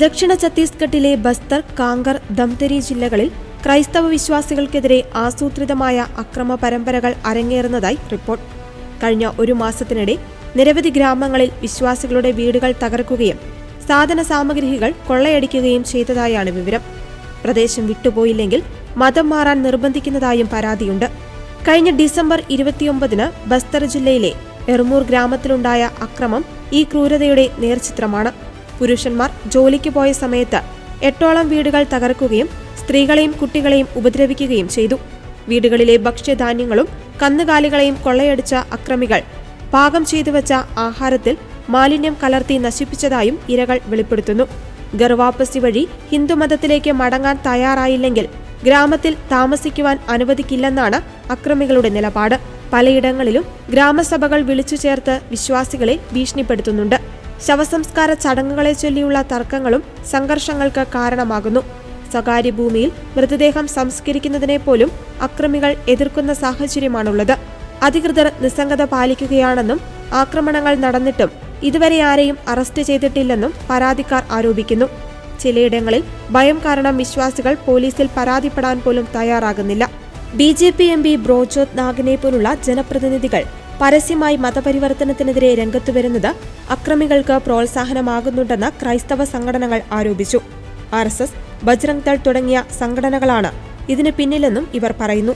ദക്ഷിണ ഛത്തീസ്ഗഡിലെ ബസ്തർ കാങ്കർ ദംതരി ജില്ലകളിൽ ക്രൈസ്തവ വിശ്വാസികൾക്കെതിരെ ആസൂത്രിതമായ അക്രമ പരമ്പരകൾ അരങ്ങേറുന്നതായി റിപ്പോർട്ട്. കഴിഞ്ഞ ഒരു മാസത്തിനിടെ നിരവധി ഗ്രാമങ്ങളിൽ വിശ്വാസികളുടെ വീടുകൾ തകർക്കുകയും സാധന സാമഗ്രികൾ കൊള്ളയടിക്കുകയും ചെയ്തതായാണ് വിവരം. പ്രദേശം വിട്ടുപോയില്ലെങ്കിൽ മതം മാറാൻ നിർബന്ധിക്കുന്നതായും പരാതിയുണ്ട്. കഴിഞ്ഞ ഡിസംബർ ഇരുപത്തിയൊമ്പതിന് ബസ്തർ ജില്ലയിലെ എർമൂർ ഗ്രാമത്തിലുണ്ടായ അക്രമം ഈ ക്രൂരതയുടെ നേർചിത്രമാണ്. പുരുഷന്മാർ ജോലിക്ക് പോയ സമയത്ത് എട്ടോളം വീടുകൾ തകർക്കുകയും സ്ത്രീകളെയും കുട്ടികളെയും ഉപദ്രവിക്കുകയും ചെയ്തു. വീടുകളിലെ ഭക്ഷ്യധാന്യങ്ങളും കന്നുകാലികളെയും കൊള്ളയടിച്ച അക്രമികൾ പാകം ചെയ്തു വച്ച ആഹാരത്തിൽ മാലിന്യം കലർത്തി നശിപ്പിച്ചതായും ഇരകൾ വെളിപ്പെടുത്തുന്നു. ഗർവാപ്പസി വഴി ഹിന്ദുമതത്തിലേക്ക് മടങ്ങാൻ തയ്യാറായില്ലെങ്കിൽ ഗ്രാമത്തിൽ താമസിക്കുവാൻ അനുവദിക്കില്ലെന്നാണ് അക്രമികളുടെ നിലപാട്. പലയിടങ്ങളിലും ഗ്രാമസഭകൾ വിളിച്ചു ചേർത്ത് വിശ്വാസികളെ ഭീഷണിപ്പെടുത്തുന്നുണ്ട്. ശവസംസ്കാര ചടങ്ങുകളെ ചൊല്ലിയുള്ള തർക്കങ്ങളും സംഘർഷങ്ങൾക്ക് കാരണമാകുന്നു. സ്വകാര്യ ഭൂമിയിൽ മൃതദേഹം സംസ്കരിക്കുന്നതിനെ പോലും അക്രമികൾ എതിർക്കുന്ന സാഹചര്യമാണുള്ളത്. അധികൃതർ നിസ്സംഗത പാലിക്കുകയാണെന്നും ആക്രമണങ്ങൾ നടന്നിട്ടും ഇതുവരെ ആരെയും അറസ്റ്റ് ചെയ്തിട്ടില്ലെന്നും പരാതിക്കാർ ആരോപിക്കുന്നു. ചിലയിടങ്ങളിൽ ഭയം കാരണം വിശ്വാസികൾ പോലീസിൽ പരാതിപ്പെടാൻ പോലും തയ്യാറാകുന്നില്ല. B J P M P Brojot നാഗിനെ പോലുള്ള ജനപ്രതിനിധികൾ പരസ്യമായി മതപരിവർത്തനത്തിനെതിരെ രംഗത്തുവരുന്നത് അക്രമികൾക്ക് പ്രോത്സാഹനമാകുന്നുണ്ടെന്ന് ക്രൈസ്തവ സംഘടനകൾ ആരോപിച്ചു. R S S Bajrang Dal തുടങ്ങിയ സംഘടനകളാണ് ഇതിന് പിന്നിലെന്നും ഇവർ പറയുന്നു.